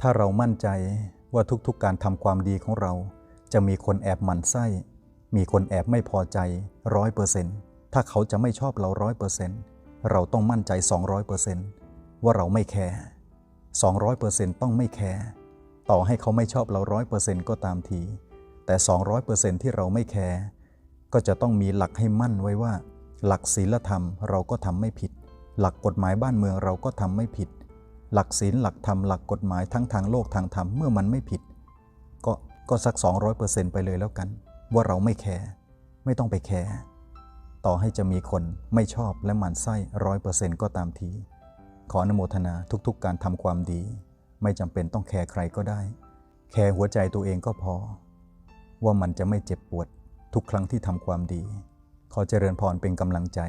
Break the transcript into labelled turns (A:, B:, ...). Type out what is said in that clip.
A: ถ้าเรามั่นใจว่าทุกๆ การทำความดีของเรา จะมีคนแอบหมั่นไส้ มีคนแอบไม่พอใจร้อยเปอร์เซนต์ถ้าเขาจะไม่ชอบเราร้อยเปอร์เซนต์เราต้องมั่นใจ 200เปอร์เซนต์ว่าเราไม่แคร์200เปอร์เซนต์ต้องไม่แคร์ต่อให้เขาไม่ชอบเราร้อยเปอร์เซนต์ก็ตามที แต่ 200เปอร์เซนต์ที่เราไม่แคร์ก็จะต้องมีหลักให้มั่นไว้ว่า หลักศีลธรรมเราก็ทำไม่ผิด หลักกฎหมายบ้านเมืองเราก็ทำไม่ผิด หลักศีลหลักธรรมหลักกฎหมายทั้งทางโลกทางธรรมเมื่อมันไม่ผิด ก็ก็สัก 200%ไปเลยแล้วกัน ว่าเราไม่แคร์ไม่ต้องไปแคร์ต่อให้จะมีคนไม่ชอบและหมั่นไส้ร้อยเปอร์เซ็นต์ก็ตามที ขออนุโมทนาทุกๆ การทำความดี ไม่จำเป็นต้องแคร์ใครก็ได้ แคร์หัวใจตัวเองก็พอ ว่ามันจะไม่เจ็บปวดทุกครั้งที่ทำความดี ขอเจริญพรเป็นกำลังใจ